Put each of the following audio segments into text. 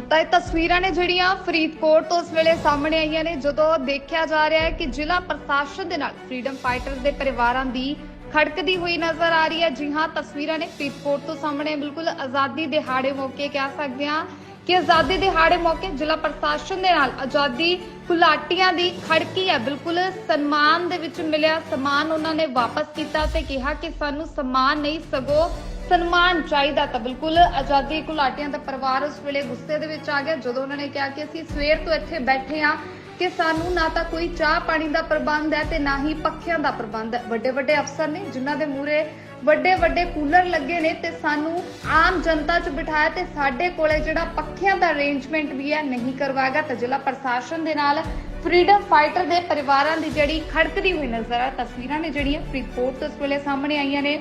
ਤਾਂ ਇਹ ਤਸਵੀਰਾਂ ਨੇ ਜਿਹੜੀਆਂ ਫਰੀਦਕੋਟ ਤੋਂ ਉਸ ਵੇਲੇ ਸਾਹਮਣੇ ਆਈਆਂ ਨੇ, ਜਦੋਂ ਦੇਖਿਆ ਜਾ ਰਿਹਾ ਹੈ ਕਿ ਜ਼ਿਲ੍ਹਾ ਪ੍ਰਸ਼ਾਸਨ ਦੇ ਨਾਲ ਫਰੀडम ਫਾਈਟਰਸ ਦੇ ਪਰਿਵਾਰਾਂ ਦੀ ਖੜਕਦੀ ਹੋਈ ਨਜ਼ਰ ਆ ਰਹੀ ਹੈ। ਜੀ ਹਾਂ, ਤਸਵੀਰਾਂ ਨੇ ਫਰੀਦਕੋਟ ਤੋਂ ਸਾਹਮਣੇ ਬਿਲਕੁਲ ਆਜ਼ਾਦੀ ਦਿਹਾੜੇ ਮੌਕੇ ਕਹਿ ਸਕਦੇ ਹਾਂ ਕਿ ਆਜ਼ਾਦੀ ਦਿਹਾੜੇ ਮੌਕੇ ਜ਼ਿਲ੍ਹਾ ਪ੍ਰਸ਼ਾਸਨ ਦੇ ਨਾਲ ਆਜ਼ਾਦੀ ਘੁਲਾਟੀਆਂ ਦੀ ਖੜਕੀ ਹੈ। ਬਿਲਕੁਲ ਸਨਮਾਨ ਦੇ ਵਿੱਚ ਮਿਲਿਆ ਸਮਾਨ ਉਹਨਾਂ ਨੇ ਵਾਪਸ ਕੀਤਾ ਤੇ ਕਿਹਾ ਕਿ ਸਾਨੂੰ ਸਮਾਨ ਨਹੀਂ, ਸਗੋਂ ਸਨਮਾਨ ਚਾਹੀਦਾ ਤਾਂ ਬਿਲਕੁਲ ਆਜ਼ਾਦੀ ਘੁਲਾਟੀਆਂ ਦਾ ਪਰਿਵਾਰ ਉਸ ਵੇਲੇ ਗੁੱਸੇ ਦੇ ਵਿੱਚ ਆ ਗਿਆ ਜਦੋਂ ਉਹਨਾਂ ਨੇ ਕਿਹਾ ਕਿ ਅਸੀਂ ਸਵੇਰ ਤੋਂ ਇੱਥੇ ਬੈਠੇ ਹਾਂ ਕਿ ਸਾਨੂੰ ਨਾ ਤਾਂ ਕੋਈ ਚਾਹ ਪਾਣੀ ਦਾ ਪ੍ਰਬੰਧ ਹੈ ਤੇ ਨਾ ਹੀ ਪੱਖਿਆਂ ਦਾ ਪ੍ਰਬੰਧ ਹੈ। ਵੱਡੇ ਵੱਡੇ ਅਫਸਰ ਨੇ ਜਿਨ੍ਹਾਂ ਦੇ ਮੂਹਰੇ ਵੱਡੇ ਵੱਡੇ ਕੂਲਰ ਲੱਗੇ ਨੇ ਤੇ ਸਾਨੂੰ ਆਮ ਜਨਤਾ 'ਚ ਬਿਠਾਇਆ ਤੇ ਸਾਡੇ ਕੋਲੇ ਜਿਹੜਾ ਪੱਖਿਆਂ ਦਾ ਅਰੇਂਜਮੈਂਟ ਵੀ ਹੈ ਨਹੀਂ ਕਰਵਾਏਗਾ ਤਾਂ ਜ਼ਿਲ੍ਹਾ ਪ੍ਰਸ਼ਾਸਨ ਦੇ ਨਾਲ ਫਰੀडम ਫਾਈਟਰ ਦੇ ਪਰਿਵਾਰਾਂ ਦੀ ਜਿਹੜੀ ਖੜਕਦੀ ਹੋਈ ਨਜ਼ਰ ਆ। ਤਸਵੀਰਾਂ ਨੇ ਜਿਹੜੀਆਂ ਫਰੀਦਕੋਟ ਤੋਂ ਇਸ ਵੇਲੇ ਸਾਹਮਣੇ ਆਈਆਂ ਨੇ।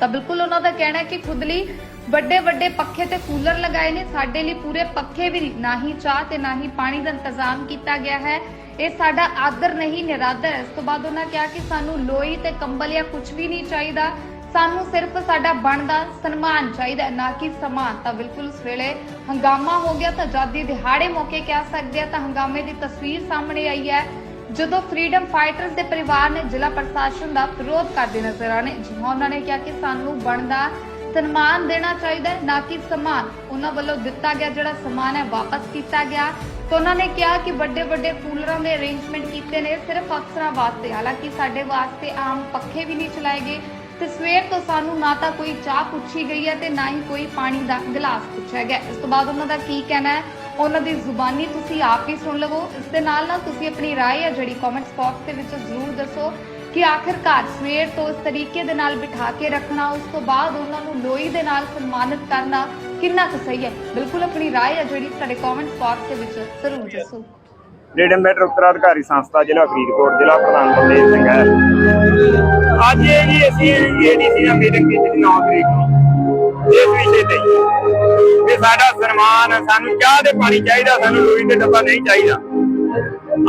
ਤਾਂ ਬਿਲਕੁਲ ਉਹਨਾਂ ਦਾ ਕਹਿਣਾ ਹੈ ਕਿ ਖੁਦ ਲਈ ਵੱਡੇ ਵੱਡੇ ਪੱਖੇ ਤੇ ਕੂਲਰ ਲਗਾਏ ਨੇ। ਸਾਡੇ ਲਈ ਪੂਰੇ ਪੱਖੇ ਵੀ ਨਾ ਹੀ ਚਾਹ ਤੇ ਨਾ ਹੀ ਪਾਣੀ ਦਾ ਇੰਤਜ਼ਾਮ ਕੀਤਾ ਗਿਆ ਹੈ। ਇਹ ਸਾਡਾ ਆਦਰ ਨਹੀਂ, ਨਿਰਾਦਰ ਇਸ ਤੋਂ ਬਾਅਦ ਉਹਨਾਂ ਕਿਹਾ ਕਿ ਸਾਨੂੰ ਲੋਈ ਤੇ ਕੰਬਲ ਜਾਂ ਕੁਝ ਵੀ ਨਹੀਂ ਚਾਹੀਦਾ। ਸਾਨੂੰ ਸਿਰਫ ਸਾਡਾ ਬਣਦਾ ਸਨਮਾਨ ਚਾਹੀਦਾ, ਨਾ ਕਿ ਸਮਾਨ। ਤਾਂ ਬਿਲਕੁਲ ਉਸ ਵੇਲੇ ਹੰਗਾਮਾ ਹੋ ਗਿਆ ਤਾਂ ਆਜ਼ਾਦੀ ਦਿਹਾੜੇ ਮੌਕੇ ਕਹਿ ਸਕਦੇ ਆ ਤਾਂ ਹੰਗਾਮੇ ਦੀ ਤਸਵੀਰ ਸਾਹਮਣੇ ਆਈ ਹੈ। ਜਦੋਂ ਫਰੀडम ਫਾਈਟਰਸ ਦੇ ਪਰਿਵਾਰ ਨੇ ਜ਼ਿਲ੍ਹਾ ਪ੍ਰਸ਼ਾਸਨ ਦਾ ਵਿਰੋਧ ਕਰਦੇ ਨਜ਼ਰ ਆਣੇ ਜਿਵੇਂ ਉਹਨਾਂ ਨੇ ਕਿਹਾ ਕਿ ਸਾਨੂੰ ਬਣਦਾ ਸਨਮਾਨ ਦੇਣਾ ਚਾਹੀਦਾ ਹੈ, ਨਾ ਕਿ ਸਮਾਨ। ਉਹਨਾਂ ਵੱਲੋਂ ਦਿੱਤਾ ਗਿਆ ਜਿਹੜਾ ਸਮਾਨ ਹੈ, ਵਾਪਸ ਕੀਤਾ ਗਿਆ। ਤਾਂ ਉਹਨਾਂ ਨੇ ਕਿਹਾ ਕਿ ਵੱਡੇ ਵੱਡੇ ਕੂਲਰਾਂ ਦੇ ਅਰੇਂਜਮੈਂਟ ਕੀਤੇ ਨੇ, ਸਿਰਫ ਅਫਸਰਾਂ ਵਾਸਤੇ। ਹਾਲਾਂਕਿ ਸਾਡੇ ਵਾਸਤੇ ਆਮ ਪੱਖੇ ਵੀ ਨਹੀਂ ਚਲਾਏ ਗਏ। ਤੇ ਸਵੇਰ ਤੋਂ ਸਾਨੂੰ ਨਾ ਤਾਂ ਕੋਈ ਚਾਹ ਪੁੱਛੀ ਗਈ ਹੈ ਤੇ ਨਾ ਹੀ ਕੋਈ ਪਾਣੀ ਦਾ ਗਲਾਸ ਪੁੱਛਿਆ ਗਿਆ ਇਸ ਤੋਂ ਬਾਅਦ ਉਹਨਾਂ ਦਾ ਕੀ ਕਹਿਣਾ ਹੈ? ਉਹਨਾਂ ਦੀ ਜ਼ੁਬਾਨੀ ਤੁਸੀਂ ਆਪ ਵੀ ਸੁਣ ਲਵੋ। ਇਸ ਦੇ ਨਾਲ ਨਾਲ ਤੁਸੀਂ ਆਪਣੀ رائے ਹੈ ਜਿਹੜੀ ਕਮੈਂਟਸ ਬਾਕਸ ਦੇ ਵਿੱਚ ਜ਼ਰੂਰ ਦੱਸੋ ਕਿ ਆਖਿਰਕਾਰ ਸਵੇਰ ਤੋਂ ਇਸ ਤਰੀਕੇ ਦੇ ਨਾਲ ਬਿਠਾ ਕੇ ਰੱਖਣਾ, ਉਸ ਤੋਂ ਬਾਅਦ ਉਹਨਾਂ ਨੂੰ ਲੋਈ ਦੇ ਨਾਲ ਸਨਮਾਨਿਤ ਕਰਨਾ ਕਿੰਨਾ ਕੁ ਸਹੀ ਹੈ? ਬਿਲਕੁਲ ਆਪਣੀ رائے ਹੈ ਜਿਹੜੀ ਸਾਡੇ ਕਮੈਂਟਸ ਬਾਕਸ ਦੇ ਵਿੱਚ ਜ਼ਰੂਰ ਦੱਸੋ। ਨੇੜੇ ਮੈਟਰ ਉਤਰਾਧਿਕਾਰੀ ਸੰਸਥਾ ਜ਼ਿਲ੍ਹਾ ਫਰੀਦਕੋਟ, ਜ਼ਿਲ੍ਹਾ ਪ੍ਰਧਾਨ ਬਲਦੇਵ ਸਿੰਘ ਹੈ। ਅੱਜ ਇਹ ਜੀ ਅਸੀਂ ਏਡੀਸੀ ਨਾਲ ਮੀਟਿੰਗ ਕੀਤੀ 9 ਤਰੀਕ ਨੂੰ। ਇਸ ਵਿਸ਼ੇ ਤੇ ਕਿ ਸਾਡਾ ਸਨਮਾਨ ਸਾਨੂੰ ਚਾਹ ਦੇ ਪਾਣੀ ਚਾਹੀਦਾ, ਸਾਨੂੰ ਲੋਈ ਦੇ ਡੱਬਾ ਨਹੀਂ ਚਾਹੀਦਾ।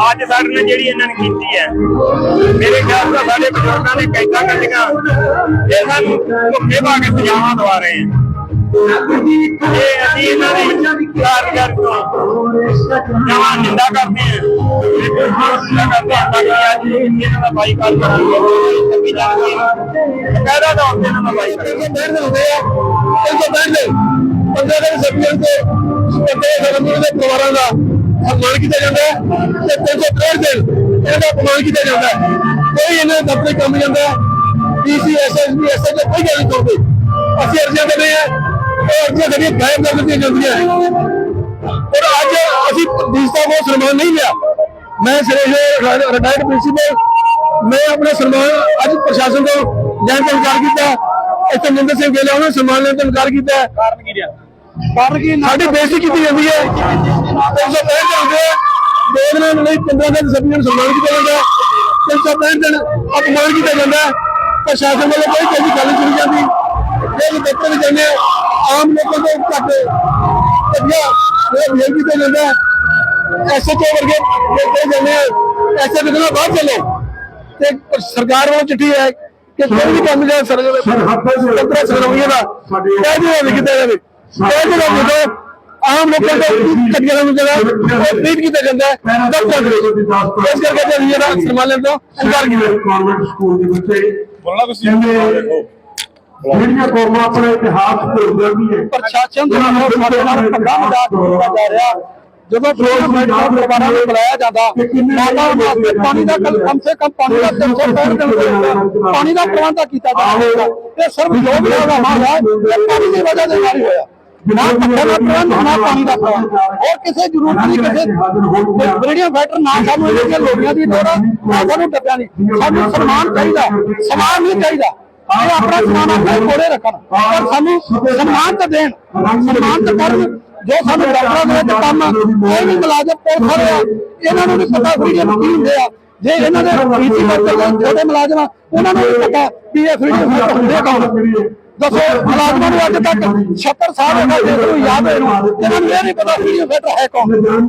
ਅੱਜ ਸਾਡੇ ਨਾਲ ਜਿਹੜੀ ਇਹਨਾਂ ਨੇ ਕੀਤੀ ਹੈ, ਮੇਰੇ ਖਿਆਲ ਨਾਲ ਸਾਡੇ ਬਜ਼ੁਰਗਾਂ ਨੇ ਕੈਦਾਂ ਕੱਢੀਆਂ, ਇਹ ਸਾਨੂੰ ਧੁੱਪੇ ਪਾ ਕੇ ਸਜ਼ਾਵਾਂ ਦਵਾ ਰਹੇ ਹੈ। ਇਹ ਅਸੀਂ ਇਹਨਾਂ ਦੀ ਕਾਰਗਰ ਤੋਂ ਜਵਾਨ ਨਿੰਦਾ ਕਰਦੇ ਆ ਨਿੰਦਾ ਕਰਦੇ ਆ ਕਿ ਅੱਜ ਇਹਨਾਂ ਦਾ ਬਾਈਕਾਟ ਕਰਾਂਗੇ ਚੰਗੀ ਜਾਣਗੇ ਕਹਿਦਾ ਤਾਂ ਹੁੰਦੇ ਦਾ ਬਾਈਕਾਟ ਬੈਠ ਹੁੰਦੇ ਆ। ਇਹ ਤਾਂ ਬੈਠ ਦੇ ਬੰਦੇ ਦੇ ਸਭੀਆਂ ਦੇ ਬੰਦੇ ਸਰਮੂਲ ਦੇ ਪਰਿਵਾਰਾਂ ਦਾ ਸਨਮਾਨ ਕੀਤਾ ਜਾਂਦਾ ਹੈ ਤੇ 363 ਦਿਨ ਇਹਦਾ ਅਪਮਾਨ ਕੀਤਾ ਜਾਂਦਾ ਹੈ ਕੋਈ ਇਹਨਾਂ ਦਾ ਦਫ਼ਤਰੀ ਕੰਮ ਜਾਂਦਾ ਪੀਸੀ ਐਸਐਸਬੀ ਐਸਐਸ ਕੋਈ ਗੱਲ ਨਹੀਂ ਕਰਦੇ ਅਸੀਂ ਅਰਜ਼ੀਆਂ ਦਿੰਦੇ ਆ ਉਹ ਅਰਜ਼ੀਆਂ ਸਾਡੀਆਂ ਗਾਇਬ ਕਰ ਦਿੱਤੀਆਂ ਜਾਂਦੀਆਂ ਔਰ ਅੱਜ ਅਸੀਂ ਡੀਸਾ ਕੋ ਸਨਮਾਨ ਨਹੀਂ ਲਿਆ ਮੈਂ ਸਿਰੇ ਰਿਟਾਇਰਡ ਪ੍ਰਿੰਸੀਪਲ ਮੈਂ ਆਪਣਾ ਸਨਮਾਨ ਅੱਜ ਪ੍ਰਸ਼ਾਸਨ ਤੋਂ ਲੈਣ ਤੋਂ ਇਨਕਾਰ ਕੀਤਾ ਇੱਥੇ ਨਿੰਦਰ ਸਿੰਘ ਗੇਲੇ ਉਹਨੇ ਸਨਮਾਨ ਲੈਣ ਤੋਂ ਇਨਕਾਰ ਕੀਤਾ ਹੈ। ਕਾਰਨ ਕੀ ਰਿਹਾ? ਕਾਰਨ ਕੀ ਸਾਡੀ ਬੇਇੱਜ਼ਤੀ ਕੀਤੀ ਜਾਂਦੀ ਹੈ। 365 ਦਿਨ ਦੇ ਦੋ ਦਿਨਾਂ ਲਈ 15 ਦਿਨ ਸਭੀ ਨੂੰ ਸਨਮਾਨ ਕੀਤਾ ਜਾਂਦਾ ਹੈ। 365 ਦਿਨ ਅਪਮਾਨ ਕੀਤਾ ਜਾਂਦਾ ਪ੍ਰਸ਼ਾਸਨ ਵੱਲੋਂ ਕੋਈ ਕਿਸੇ ਗੱਲ ਨਹੀਂ ਸੁਣੀ ਜਾਂਦੀ। ਜੇ ਦਫ਼ਤਰ ਵਿੱਚ ਜਾਂਦੇ ਆਮ ਲੋਕਾਂ ਤੋਂ ਘੱਟ ਵਧੀਆ ਇਹ ਬਿਹੇਵ ਕੀਤਾ ਜਾਂਦਾ ਐਸਐਚਓ ਵਰਗੇ ਲੋਕ ਜਾਂਦੇ ਆ ਐਸੇ ਵਿਗਣਾ ਬਾਹਰ ਚੱਲੋ। ਤੇ ਸਰਕਾਰ ਵੱਲੋਂ ਚਿੱਠੀ ਹੈ ਕਿ ਕੋਈ ਵੀ ਕੰਮ ਜਿਹੜਾ ਸਰਕਾਰ ਸਰਕਾਰ ਸਰਵੀਆਂ ਦਾ। ਕਹਿ ਦਿਓ ਵੀ ਕਿਤੇ ਜਾਵੇ। ਕਹਿ ਦਿਓ ਜਦੋਂ ਆਮ ਲੋਕਾਂ ਤੋਂ ਕੱਟੀਆਂ ਨੂੰ ਜਿਹੜਾ ਉਹ ਟ੍ਰੀਟ ਕੀਤਾ ਜਾਂਦਾ ਹੈ। ਦਫ਼ਤਰ ਦੇ। ਇਸ ਕਰਕੇ ਅਸੀਂ ਜਿਹੜਾ ਸਨਮਾਨ ਲੈਣ ਤੋਂ ਇਨਕਾਰ ਕੀਤਾ। ਕਾਨਵੈਂਟ ਸਕੂਲ ਦੇ ਬੱਚੇ ਬੋਲਣਾ ਕੁਛ ਕਹਿੰਦੇ ਜਿਹੜੀਆਂ ਕੌਮਾਂ ਆਪਣੇ ਇਤਿਹਾਸ ਭੁੱਲ ਜਾਂਦੀ ਪ੍ਰਸ਼ਾਸਨ ਦੇ ਵੱਲੋਂ ਸਾਡੇ ਨਾਲ ਭੰਡਾ ਮਜ਼ਾਕ ਕੀਤਾ ਜਾ ਰਿਹਾ। ਜਦੋਂ ਫਲੋਰ ਪਰਿਵਾਰਾਂ ਨੂੰ ਬੁਲਾਇਆ ਜਾਂਦਾ ਮਾਤਾ ਵਾਸਤੇ ਪਾਣੀ ਦਾ ਕਲ ਕਮ ਸੇ ਕਮ ਪਾਣੀ ਦਾ 365 ਦਿਨ ਦੇ ਪਾਣੀ ਦਾ ਪ੍ਰਬੰਧ ਤਾਂ ਕੀਤਾ ਜਾਣਾ ਇਹ ਸਿਰਫ ਜੋ ਵੀ ਹੋਗਾ ਮਾਮਲਾ ਹੈ। ਇਹ ਪਾਣੀ ਦੀ ਵਜ੍ਹਾ ਦੇ ਨਾਲ ਹੀ ਹੋਇਆ। ਨਾ ਪੱਖੇ ਦਾ ਪ੍ਰਬੰਧ ਨਾ ਪਾਣੀ ਦਾ ਪ੍ਰਬੰਧ ਹੋਰ ਕਿਸੇ ਜ਼ਰੂਰਤ ਨਹੀਂ ਕਿਸੇ ਜਿਹੜੀਆਂ ਫੈਕਟਰ ਨਾ ਸਾਨੂੰ ਇਹਨਾਂ ਦੀਆਂ ਲੋੜੀਆਂ ਦੀ ਲੋੜ ਆ, ਨਾ ਸਾਨੂੰ ਡੱਬਿਆਂ ਸਾਨੂੰ ਸਨਮਾਨ ਚਾਹੀਦਾ। ਸਮਾਨ ਨਹੀਂ ਚਾਹੀਦਾ। ਇਹ ਆਪਣਾ ਸਮਾਨ ਆਪਣੇ ਕੋਲੇ ਰੱਖਣ। ਪਰ ਸਾਨੂੰ ਸਨਮਾਨ ਤਾਂ ਦੇਣ। ਸਨਮਾਨ ਤਾਂ ਕਰਨ। ਜੋ ਸਾਨੂੰ ਡਾਕਟਰਾਂ ਦੇ ਵਿੱਚ ਕੰਮ ਆ ਇਹ ਵੀ ਮੁਲਾਜ਼ਮ ਕੋਲ ਖੜੇ ਆ ਇਹਨਾਂ ਨੂੰ ਵੀ ਪਤਾ ਫਰੀ ਦੇ ਕੀ ਹੁੰਦੇ ਆ। ਜੇ ਇਹਨਾਂ ਦੇ ਪੀਟੀ ਵਰਕਰ ਦੇ ਛੋਟੇ ਮੁਲਾਜ਼ਮ ਆ ਉਹਨਾਂ ਨੂੰ ਵੀ ਪਤਾ ਵੀ ਇਹ ਫਰੀ ਦੇ ਹੁੰਦੇ ਕੌਣ ਦੱਸੋ ਮੁਲਾਜ਼ਮਾਂ ਨੂੰ ਅੱਜ ਤੱਕ 76 ਸਾਲ ਹੋ ਗਏ ਜਿਹਨੂੰ ਯਾਦ ਹੈ ਇਹਨਾਂ ਨੂੰ ਇਹ ਨਹੀਂ ਪਤਾ ਫਰੀ ਦੇ ਹੈ ਕੌਣ।